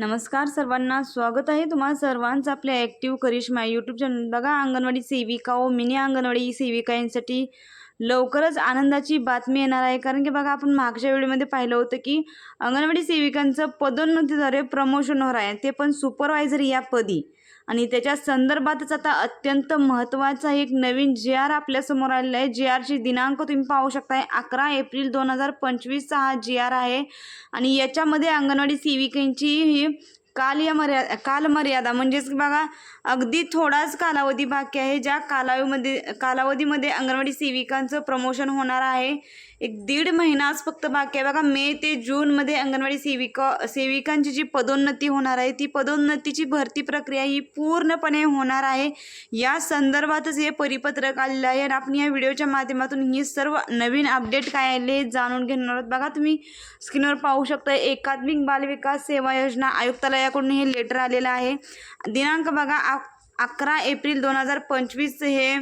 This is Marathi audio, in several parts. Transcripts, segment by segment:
नमस्कार सर्वांना स्वागत आहे तुम्हा सर्वांचं आपल्या ॲक्टिव्ह करिश्मा यूट्यूब चॅनल बघा अंगणवाडी सेविका व मिनी अंगणवाडी सेविका यांसाठी लवकरच आनंदाची बातमी येणार आहे. कारण की बघा आपण मागच्या वेळेमध्ये पाहिलं होतं की अंगणवाडी सेविकांचं पदोन्नतीद्वारे प्रमोशन होणार आहे. ते पण सुपरवायझर या पदी. आणि त्याच्या संदर्भातच आता अत्यंत महत्त्वाचा एक नवीन जे आर आपल्यासमोर आलेला आहे. जे आरची दिनांक तुम्ही पाहू शकताय. अकरा एप्रिल दोन हजार पंचवीसचा हा जी आर आहे. आणि याच्यामध्ये अंगणवाडी सेविकांची ही काल या मर्या कालमर्यादा म्हणजेच बघा अगदी थोडाच कालावधी बाकी आहे ज्या कालावधीमध्ये कालावधीमध्ये अंगणवाडी सेविकांचं प्रमोशन होणार आहे. एक दीड महिनाच फक्त बाकी आहे. बघा मे ते जूनमध्ये अंगणवाडी सेविका सेविकांची जी पदोन्नती होणार आहे ती पदोन्नतीची भरती प्रक्रिया ही पूर्णपणे होणार आहे. या संदर्भातच हे परिपत्रक आलेलं आहे आणि आपण या व्हिडिओच्या माध्यमातून ही सर्व नवीन अपडेट काय आले हे जाणून घेणार आहोत. बघा तुम्ही स्क्रीनवर पाहू शकता एकात्मिक बालविकास सेवा योजना आयुक्तालयाकडून हे लेटर आलेलं आहे. दिनांक बघा अकरा एप्रिल दोन हजार पंचवीस हे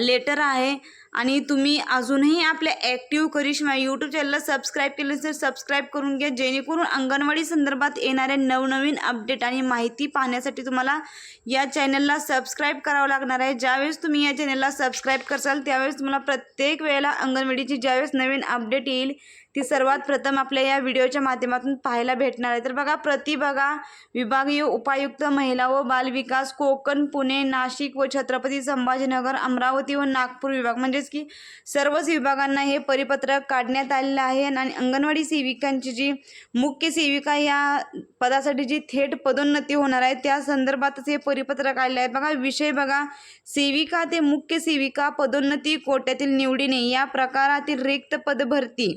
लेटर आहे. आणि तुम्ही अजूनही आपल्या ॲक्टिव्ह करिश्मा यूट्यूब चॅनलला सबस्क्राईब केलं तर सबस्क्राईब करून घ्या. जेणेकरून अंगणवाडी संदर्भात येणाऱ्या नवनवीन अपडेट आणि माहिती पाहण्यासाठी तुम्हाला या चॅनलला सबस्क्राईब करावं लागणार आहे. ज्यावेळेस तुम्ही या चॅनलला सबस्क्राईब करसाल त्यावेळेस तुम्हाला प्रत्येक वेळेला अंगणवाडीची ज्यावेळेस नवीन अपडेट येईल ती सर्वात प्रथम आपल्या या व्हिडिओच्या माध्यमातून पाहायला भेटणार आहे. तर बघा प्रतिभागा विभागीय उपायुक्त महिला व बालविकास कोकण पुणे नाशिक व छत्रपती संभाजीनगर अमरावती व नागपूर विभाग. म्हणजेच की सर्वच विभागांना हे परिपत्रक काढण्यात आलेलं आहे आणि अंगणवाडी सेविकांची जी मुख्य सेविका या पदासाठी जी थेट पदोन्नती होणार आहे त्या संदर्भातच हे परिपत्रक आलेलं आहे. बघा विषय बघा सेविका ते मुख्य सेविका पदोन्नती कोट्यातील निवडीने या प्रकारातील रिक्त पद भरती.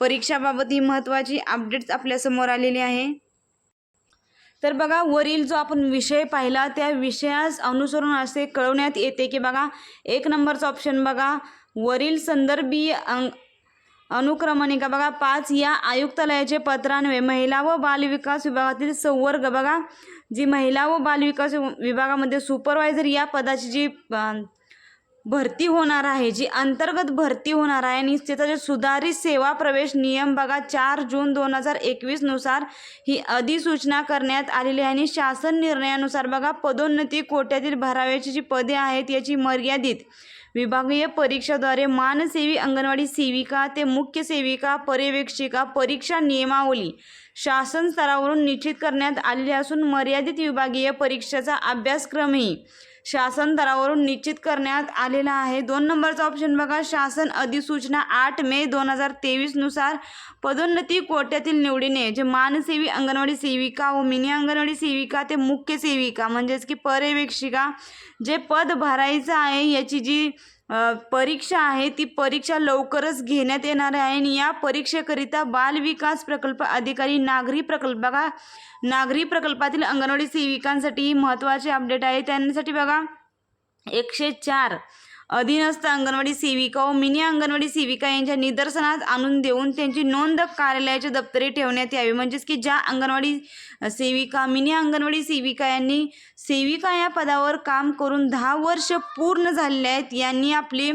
परीक्षाबाबत ही महत्त्वाची अपडेट्स आपल्यासमोर आलेली आहे. तर बघा वरील जो आपण विषय पाहिला त्या विषयास अनुसरून असे कळवण्यात येते की बघा एक नंबरचा ऑप्शन बघा वरील संदर्भीय अंग अनुक्रमणिका बघा पाच या आयुक्तालयाचे पत्रान्वये महिला व बालविकास विभागातील संवर्ग बघा जी महिला व बालविकास विभागामध्ये सुपरवायझर या पदाची जी भरती होणार आहे जी अंतर्गत भरती होणार आहे आणि त्याचा जे सुधारित सेवा प्रवेश नियम. बघा चार जून दोन हजार एकवीसनुसार ही अधिसूचना करण्यात आलेली आहे आणि शासन निर्णयानुसार बघा पदोन्नती कोट्यातील भराव्याची जी पदे आहेत याची मर्यादित विभागीय परीक्षाद्वारे मानसेवी अंगणवाडी सेविका ते मुख्य सेविका पर्यवेक्षिका परीक्षा नियमावली शासन स्तरावरून निश्चित करण्यात आलेली असून मर्यादित विभागीय परीक्षेचा अभ्यासक्रमही शासन दरावरून निश्चित करण्यात आलेला आहे. दोन नंबरचा ऑप्शन बघा. शासन अधिसूचना आठ मे दोन हजार तेवीसनुसार पदोन्नती कोट्यातील निवडीने जे मानसेवी अंगणवाडी सेविका व मिनी अंगणवाडी सेविका ते मुख्य सेविका म्हणजेच की पर्यवेक्षिका जे पद भरायचं आहे याची जी परीक्षा आहे ती परीक्षा लवकरच घेण्यात येणार आहे आणि या परीक्षेकरिता बाल विकास प्रकल्प अधिकारी नागरी प्रकल्प बघा नागरी प्रकल्पातील अंगणवाडी सेविकांसाठी महत्त्वाचे अपडेट आहे. त्यांसाठी बघा एकशे चार अधीनस्थ अंगणवाडी सेविका व मिनी अंगणवाडी सेविका यांच्या निदर्शनात आणून देऊन त्यांची नोंद कार्यालयाच्या दप्तरी ठेवण्यात यावी. म्हणजेच की ज्या अंगणवाडी सेविका मिनी अंगणवाडी सेविका यांनी सेविका या पदावर काम करून दहा वर्ष पूर्ण झालेले आहेत यांनी आपली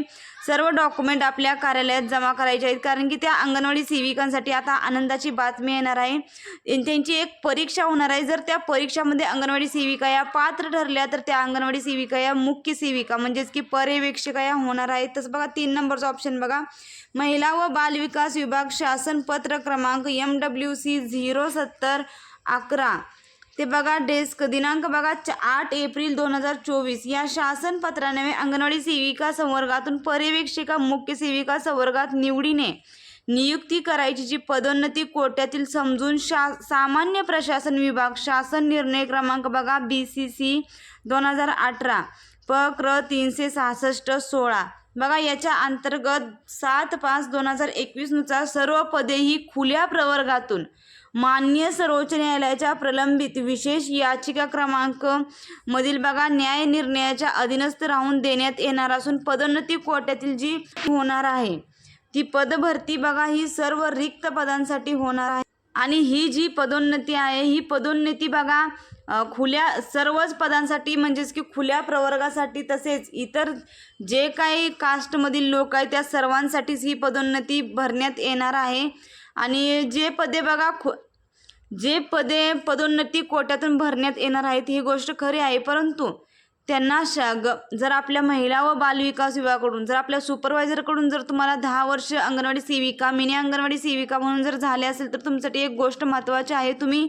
सर्व डॉक्युमेंट आपल्या कार्यालयात जमा करायचे आहेत. कारण की त्या अंगणवाडी सेविकांसाठी आता आनंदाची बातमी येणार आहे. त्यांची एक परीक्षा होणार आहे. जर त्या परीक्षामध्ये अंगणवाडी सेविका या पात्र ठरल्या तर त्या अंगणवाडी सेविका या मुख्य सेविका म्हणजेच की पर्यवेक्षिका या होणार आहेत. तसं बघा तीन नंबरचा ऑप्शन बघा. महिला व बालविकास विभाग शासन पत्र क्रमांक एम डब्ल्यू सी झिरो सत्तर अकरा. ते बघा डेस्क दिनांक बघा च आठ एप्रिल दोन हजार चोवीस. या शासन पत्राने अंगणवाडी सेविका संवर्गातून पर्यवेक्षिका मुख्य सेविका संवर्गात निवडीने नियुक्ती करायची जी पदोन्नती कोट्यातील समजून शा सामान्य प्रशासन विभाग शासन निर्णय क्रमांक बघा बी सी सी दोन हजार अठरा प क्र तीनशे सहासष्ट सोळा. बघा याच्या अंतर्गत सात पाच दोन हजार एकवीसनुसार सर्व पदे ही खुल्या प्रवर्गातून मान्य सर्वोच्च न्यायालयाच्या प्रलंबित विशेष याचिका क्रमांक मधील बघा न्याय निर्णयाच्या अधीनस्थ राहून देण्यात येणार असून पदोन्नती कोट्यातील जी होणार आहे ती पदभरती बघा ही सर्व रिक्त पदांसाठी होणार आहे. आणि ही जी पदोन्नती आहे ही पदोन्नती बघा खुल्या सर्वच पदांसाठी म्हणजेच की खुल्या प्रवर्गासाठी तसेच इतर जे काही कास्टमधील लोक आहेत त्या सर्वांसाठीच ही पदोन्नती भरण्यात येणार आहे. आणि जे पदे बघा खु जे पदे पदोन्नती कोट्यातून भरण्यात येणार आहेत ही गोष्ट खरी आहे. परंतु त्यांना श ग जर आपल्या महिला व बालविकास विभागाकडून जर आपल्या सुपरवायझरकडून जर तुम्हाला दहा वर्ष अंगणवाडी सेविका मिनी अंगणवाडी सेविका म्हणून जर झाले असेल तर तुमच्यासाठी एक गोष्ट महत्त्वाची आहे. तुम्ही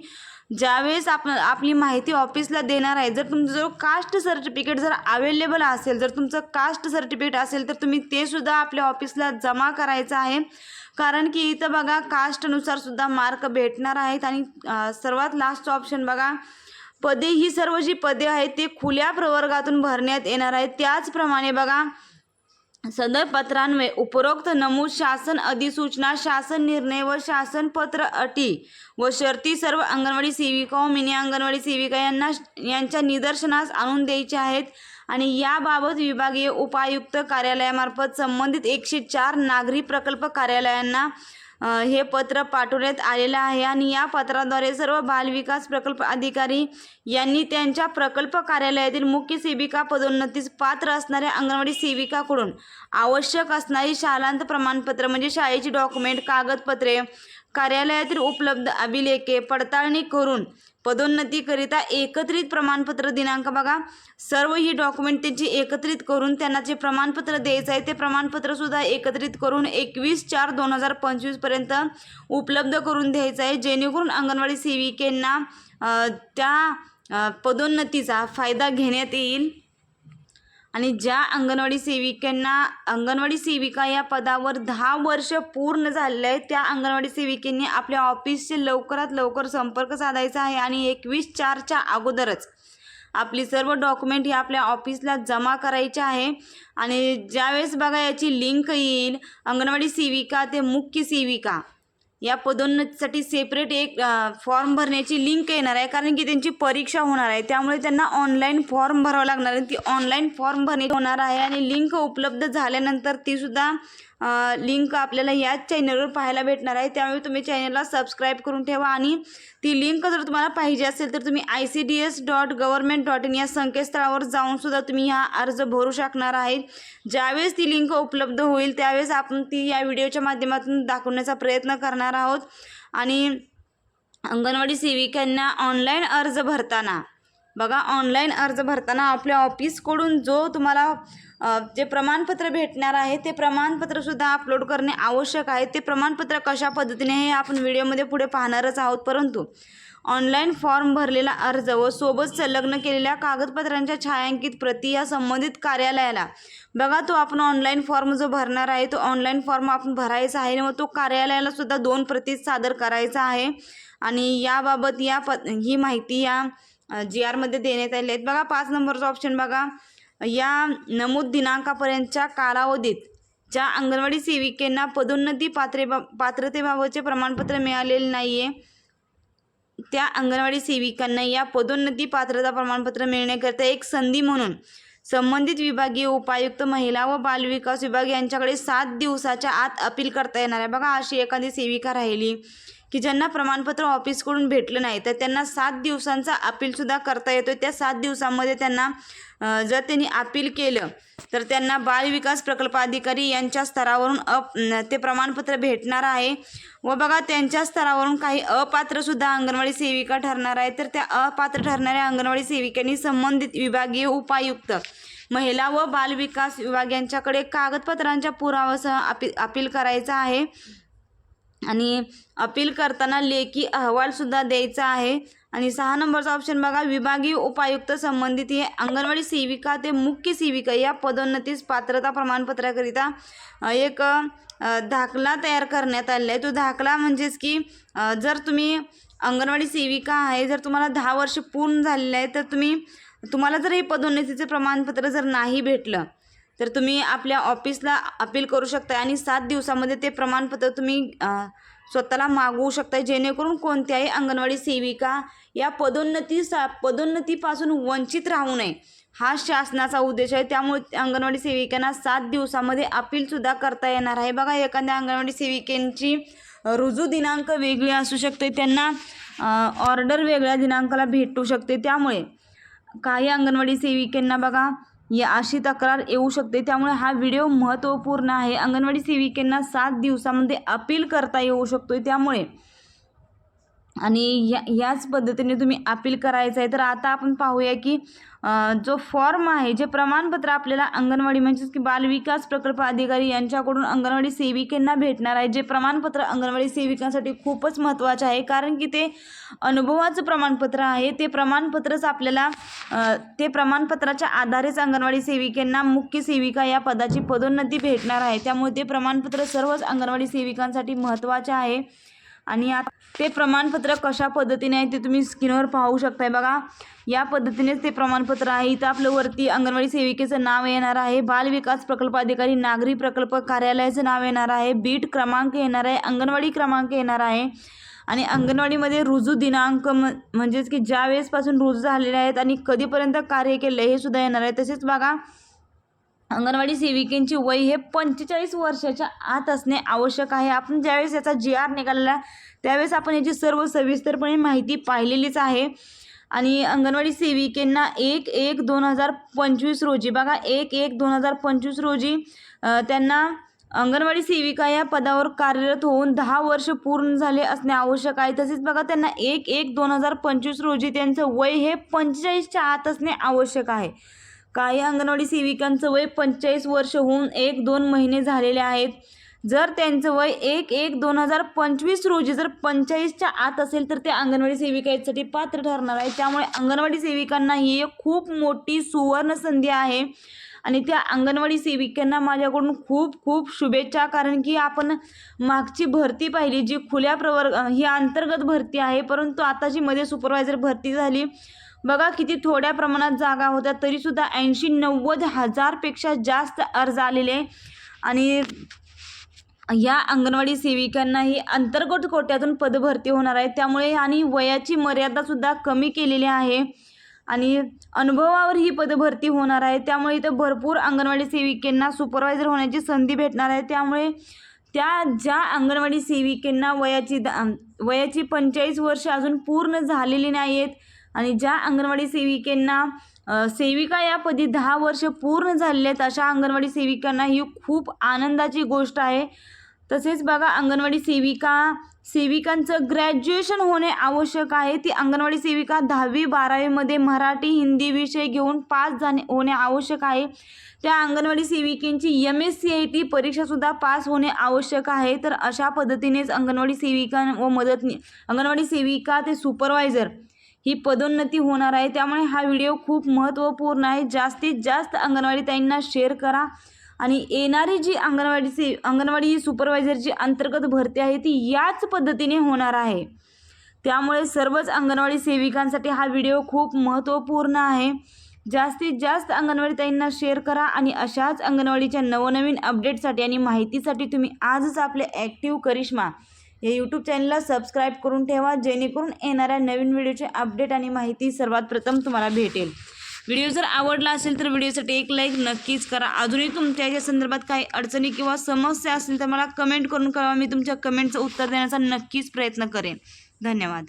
ज्यावेळेस आपण आपली माहिती ऑफिसला देणार आहे जर तुमचं जर कास्ट सर्टिफिकेट जर अवेलेबल असेल जर तुमचं कास्ट सर्टिफिकेट असेल तर तुम्ही ते सुद्धा आपल्या ऑफिसला जमा करायचं आहे. कारण की इथं बघा कास्टनुसार सुद्धा मार्क भेटणार आहेत आणि सर्वात लास्टचं ऑप्शन बघा पदे ही सर्व जी पदे आहेत ते खुल्या प्रवर्गातून भरण्यात येणार आहेत. त्याचप्रमाणे बघा सदर पत्रान्वये उपरोक्त नमूद शासन अधिसूचना शासन निर्णय व शासन पत्र अटी व शर्ती सर्व अंगणवाडी सेविका व मिनी अंगणवाडी सेविका यांना यांच्या निदर्शनास आणून द्यायचे आहेत आणि याबाबत विभागीय उपायुक्त कार्यालयामार्फत संबंधित एकशे चार नागरी प्रकल्प कार्यालयांना हे पत्र पाठवण्यात आलेलं आहे आणि या पत्राद्वारे सर्व बालविकास प्रकल्प अधिकारी यांनी त्यांच्या प्रकल्प कार्यालयातील मुख्य सेविका पदोन्नतीस पात्र असणाऱ्या अंगणवाडी सेविकाकडून आवश्यक असणारी शालांत प्रमाणपत्र म्हणजे शाळेची डॉक्युमेंट कागदपत्रे कार्यालयातील उपलब्ध अभिलेखे पडताळणी करून पदोन्नतीकरिता एकत्रित प्रमाणपत्र दिनांक बघा. सर्व ही डॉक्युमेंट त्यांची एकत्रित करून त्यांना जे प्रमाणपत्र द्यायचं आहे. ते प्रमाणपत्रसुद्धा एकत्रित करून एकवीस चार दोन हजार पंचवीसपर्यंत उपलब्ध करून द्यायचं आहे. जेणेकरून अंगणवाडी सेविकेंना त्या पदोन्नतीचा फायदा घेण्यात येईल. आणि ज्या अंगणवाडी सेविकांना अंगणवाडी सेविका या पदावर दहा वर्ष पूर्ण झालेले आहे त्या अंगणवाडी सेविकेने आपल्या ऑफिसचे लवकरात लवकर संपर्क साधायचा आहे आणि एकवीस चारच्या अगोदरच आपली सर्व डॉक्युमेंट ही आपल्या ऑफिसला जमा करायची आहे. आणि ज्यावेळेस बघा याची लिंक येईल अंगणवाडी सेविका ते मुख्य सेविका. या पदोन्नतीसाठी सेपरेट एक फॉर्म भरण्याची लिंक येणार आहे. कारण की त्यांची परीक्षा होणार आहे. त्यामुळे त्यांना ऑनलाईन फॉर्म भरावा लागणार आहे. ती ऑनलाईन फॉर्म भरणे होणार आहे आणि लिंक उपलब्ध झाल्यानंतर तीसुद्धा लिंक आपल्याला याच चॅनलवर पाहायला भेटणार आहे. त्यामुळे तुम्ही चॅनलला सबस्क्राईब करून ठेवा आणि ती लिंक जर तुम्हाला पाहिजे असेल तर तुम्ही I C D S dot government dot in या संकेतस्थळावर जाऊनसुद्धा तुम्ही हा अर्ज भरू शकणार आहे. ज्यावेळेस ती लिंक उपलब्ध होईल त्यावेळेस आपण ती या व्हिडिओच्या माध्यमातून दाखवण्याचा प्रयत्न करणार आहोत. आणि अंगणवाडी सेविकांना ऑनलाईन अर्ज भरताना बघा ऑनलाईन अर्ज भरताना आपल्या ऑफिसकडून जो तुम्हाला जे प्रमाणपत्र भेटणार आहे ते प्रमाणपत्रसुद्धा अपलोड करणे आवश्यक आहे. ते प्रमाणपत्र कशा पद्धतीने हे आपण व्हिडिओमध्ये पुढे पाहणारच आहोत. परंतु ऑनलाईन फॉर्म भरलेला अर्ज व सोबत संलग्न केलेल्या कागदपत्रांच्या छायांकित प्रती या संबंधित कार्यालयाला बघा तो आपण ऑनलाईन फॉर्म जो भरणार आहे तो ऑनलाईन फॉर्म आपण भरायचा आहे व तो कार्यालयाला सुद्धा दोन प्रती सादर करायचा आहे. आणि याबाबत या प ही माहिती या जी आरमध्ये देण्यात आले आहेत. बघा पाच नंबरचा ऑप्शन बघा. या नमूद दिनांकापर्यंतच्या कालावधीत ज्या अंगणवाडी सेविकेंना पदोन्नती पात्रे पात्रतेबाबतचे प्रमाणपत्र मिळालेले नाही आहे त्या अंगणवाडी सेविकांना या पदोन्नती पात्रता प्रमाणपत्र मिळण्याकरिता एक संधी म्हणून संबंधित विभागीय उपायुक्त महिला व बालविकास विभाग यांच्याकडे सात दिवसाच्या आत अपील करता येणार आहे. बघा अशी एखादी सेविका राहिली. की ज्यांना प्रमाणपत्र ऑफिसकडून भेटलं नाही तर त्यांना सात दिवसांचा अपीलसुद्धा करता येतो त्या सात दिवसांमध्ये त्यांना जर त्यांनी अपील केलं तर त्यांना बाल विकास प्रकल्प अधिकारी यांच्या स्तरावरून अप ते प्रमाणपत्र भेटणार आहे. व बघा त्यांच्या स्तरावरून काही अपात्रसुद्धा अंगणवाडी सेविका ठरणार आहे तर त्या अपात्र ठरणाऱ्या अंगणवाडी सेविकांनी संबंधित विभागीय उपायुक्त महिला व बालविकास विभाग यांच्याकडे कागदपत्रांच्या पुराव्यासह अपी अपील करायचं आहे. आणि अपील करताना लेखी अहवालसुद्धा द्यायचा आहे. आणि सहा नंबरचा ऑप्शन बघा विभागीय उपायुक्त संबंधित हे अंगणवाडी सेविका ते मुख्य सेविका या पदोन्नतीस पात्रता प्रमाणपत्राकरिता एक दाखला तयार करण्यात आलेला आहे. तो दाखला म्हणजेच की जर तुम्ही अंगणवाडी सेविका आहे जर तुम्हाला दहा वर्ष पूर्ण झालेले आहे तर तुम्ही तुम्हाला जर हे पदोन्नतीचे प्रमाणपत्र जर नाही भेटलं तर तुम्ही आपल्या ऑफिसला अपील करू शकता आणि सात दिवसामध्ये ते प्रमाणपत्र तुम्ही स्वतःला मागवू शकता जेणेकरून कोणत्याही अंगणवाडी सेविका या पदोन्नती सा पदोन्नतीपासून वंचित राहू नये हा शासनाचा उद्देश आहे. त्यामुळे अंगणवाडी सेविकांना सात दिवसामध्ये अपीलसुद्धा करता येणार आहे. बघा एखाद्या अंगणवाडी सेविकेंची रुजू दिनांक वेगळी असू शकते त्यांना ऑर्डर वेगळ्या दिनांकाला भेटू शकते. त्यामुळे काही अंगणवाडी सेविकांना बघा या अशी तक्रार येऊ शकते. त्यामुळे हा व्हिडिओ महत्त्वपूर्ण आहे. अंगणवाडी सेविकांना सात दिवसामध्ये अपील करता येऊ शकतो त्यामुळे आणि या याच पद्धतीने तुम्ही अपील करायचं आहे तर आता आपण पाहूया की जो फॉर्म आहे जे प्रमाणपत्र आपल्याला अंगणवाडी म्हणजेच की बालविकास प्रकल्प अधिकारी यांच्याकडून अंगणवाडी सेविकांना भेटणार आहे जे प्रमाणपत्र अंगणवाडी सेविकांसाठी खूपच महत्त्वाचे आहे. कारण की ते अनुभवाचं प्रमाणपत्र आहे. ते प्रमाणपत्रच आपल्याला ते प्रमाणपत्राच्या आधारेच अंगणवाडी सेविकांना मुख्य सेविका या पदाची पदोन्नती भेटणार आहे. त्यामुळे ते प्रमाणपत्र सर्वच अंगणवाडी सेविकांसाठी महत्त्वाचे आहे. आणि आता ते प्रमाणपत्र कशा पद्धतीने आहे ते तुम्ही स्क्रीनवर पाहू शकताय बघा. या पद्धतीनेच ते प्रमाणपत्र आहे. इथं आपलं वरती अंगणवाडी सेविकेचं नाव येणार आहे. बाल विकास प्रकल्प अधिकारी नागरी प्रकल्प कार्यालयाचं नाव येणार आहे. बीट क्रमांक येणार आहे. अंगणवाडी क्रमांक येणार आहे. आणि अंगणवाडीमध्ये रुजू दिनांक म म्हणजेच की ज्या वेळेसपासून रुजू झालेले आहेत आणि कधीपर्यंत कार्य केलं हे सुद्धा येणार आहे. तसेच बघा अंगणवाडी सेविकेंची वय हे पंचेचाळीस वर्षाच्या आत असणे आवश्यक आहे. आपण ज्यावेळेस याचा जी आर निघालेला त्यावेळेस आपण याची सर्व सविस्तरपणे माहिती पाहिलेलीच आहे. आणि अंगणवाडी सेविकेंना एक एक दोन हजार पंचवीस रोजी बघा एक एक दोन हजार पंचवीस रोजी त्यांना अंगणवाडी सेविका या पदावर कार्यरत होऊन दहा वर्ष पूर्ण झाले असणे आवश्यक आहे. तसेच बघा त्यांना एक एक दोन हजार पंचवीस रोजी त्यांचं वय हे पंचेचाळीसच्या आत असणे आवश्यक आहे. काही अंगणवाडी सेविकांचं वय पंचेचाळीस वर्ष होऊन एक दोन महिने झालेले आहेत. जर त्यांचं वय एक एक दोन हजार पंचवीस रोजी जर पंचेचाळीसच्या आत असेल तर ते अंगणवाडी सेविकेसाठी पात्र ठरणार आहे. त्यामुळे अंगणवाडी सेविकांना ही एक खूप मोठी सुवर्ण संधी आहे. आणि त्या अंगणवाडी सेविकांना माझ्याकडून खूप खूप शुभेच्छा. कारण की आपण मागची भरती पाहिली जी खुल्या प्रवर्ग ही अंतर्गत भरती आहे. परंतु आता जी मध्ये सुपरवायझर भरती झाली. बघा किती थोड्या प्रमाणात जागा होत्या तरीसुद्धा ऐंशी नव्वद हजारपेक्षा जास्त अर्ज आलेले. आणि या अंगणवाडी सेविकांना ही अंतर्गत कोट्यातून पदभरती होणार आहे त्यामुळे आणि वयाची मर्यादासुद्धा कमी केलेली आहे. आणि अनुभवावर ही पदभरती होणार आहे त्यामुळे इथं भरपूर अंगणवाडी सेविकांना सुपरवायझर होण्याची संधी भेटणार आहे. त्यामुळे त्या ज्या अंगणवाडी सेविकांना वयाची द- वयाची पंचेचाळीस वर्ष अजून पूर्ण झालेली नाही आहेत आणि ज्या अंगणवाडी सेविकांना सेविका या पदी दहा वर्ष पूर्ण झालेले आहेत अशा अंगणवाडी सेविकांना ही खूप आनंदाची गोष्ट आहे. तसेच बघा अंगणवाडी सेविका सेविकांचं ग्रॅज्युएशन होणे आवश्यक आहे. ती अंगणवाडी सेविका दहावी बारावीमध्ये मराठी हिंदी विषय घेऊन पास जाणे होणे आवश्यक आहे. त्या anganwadi सेविकेंची M S C I T परीक्षासुद्धा pass होणे आवश्यक आहे. तर अशा पद्धतीनेच अंगणवाडी सेविका व मदतनी अंगणवाडी सेविका ते सुपरवायझर ही पदोन्नती होणार आहे. त्यामुळे हा व्हिडिओ खूप महत्त्वपूर्ण आहे. जास्तीत जास्त अंगणवाडी ताईंना शेअर करा. आणि येणारी जी अंगणवाडी से अंगणवाडी सुपरवायझरची अंतर्गत भरती आहे ती याच पद्धतीने होणार आहे. त्यामुळे सर्वच अंगणवाडी सेविकांसाठी हा व्हिडिओ खूप महत्त्वपूर्ण आहे. जास्तीत जास्त अंगणवाडी ताईंना शेअर करा आणि अशाच अंगणवाडीच्या नवनवीन अपडेटसाठी आणि माहितीसाठी तुम्ही आजच आपले ॲक्टिव्ह करिश्मा या यूट्यूब चॅनलला सबस्क्राईब करून ठेवा जेणेकरून येणाऱ्या नवीन व्हिडिओचे अपडेट आणि माहिती सर्वात प्रथम तुम्हाला भेटेल. व्हिडिओ जर आवडला असेल तर व्हिडिओसाठी एक लाईक नक्कीच करा. अजूनही तुमच्या या संदर्भात काही अडचणी किंवा समस्या असतील तर मला कमेंट करून कळवा. मी तुमच्या कमेंटचं उत्तर देण्याचा नक्कीच प्रयत्न करेन. धन्यवाद.